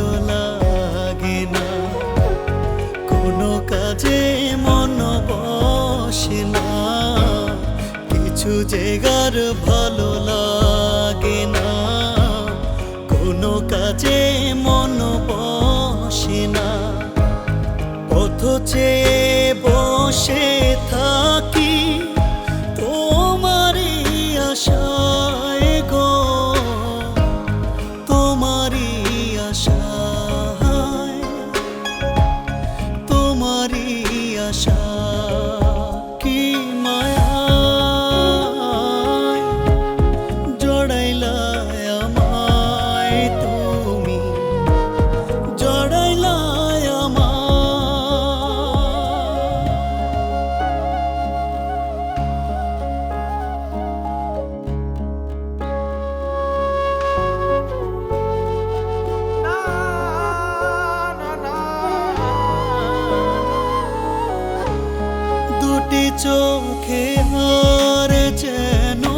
ভালো লাগে না। কোনো কাজে মন বসে না। কিছু জায়গার ভালো লাগে shall. দুটি চোখে হার যেন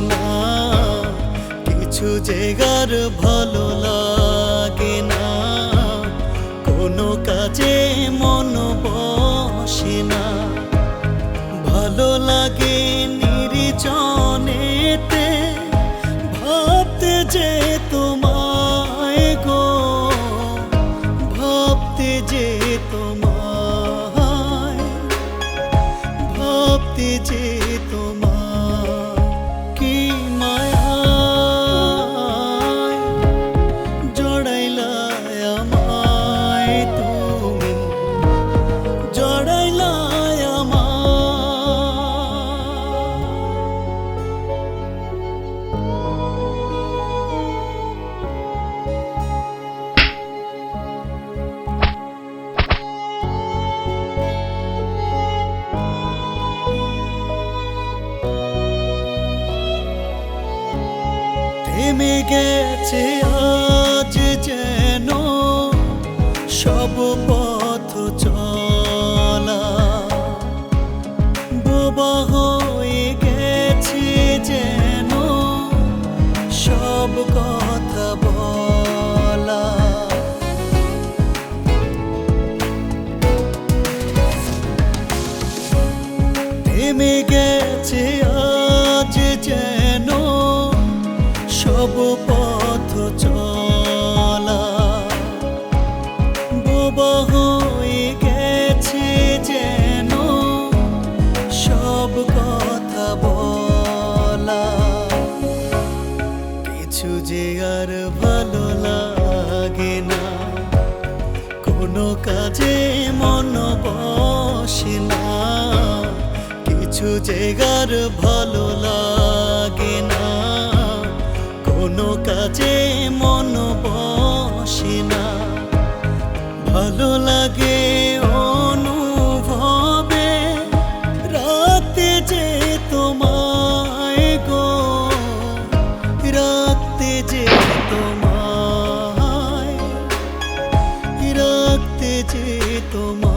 না। কিছু জায়গার ভালো লাগে না। কোনো কাজে মন বসে না। ভালো লাগে নির্জনেতে। ভাবতে যে তোমায় গো। ভাবতে যে তোমায় থেমে গেছে আজ যেন সব পথ চলা। বোবা হয়ে গেছে যেন সব কথা বলা। থেমে গেছে আজ যেন সব পথ চলা। বোবা হয়ে গেছে যেন সব কথা বলা। কিছু যে আর ভালো লাগে না, কোনো কাজে মন বসে না। কিছু জায়গার ভালো লাগে কোনো কাজে মন বসে না। ভালো লাগে অনুভবে, রাতে যে তোমায় গো, রাতে যে তোমায় রাখতে যে তোমার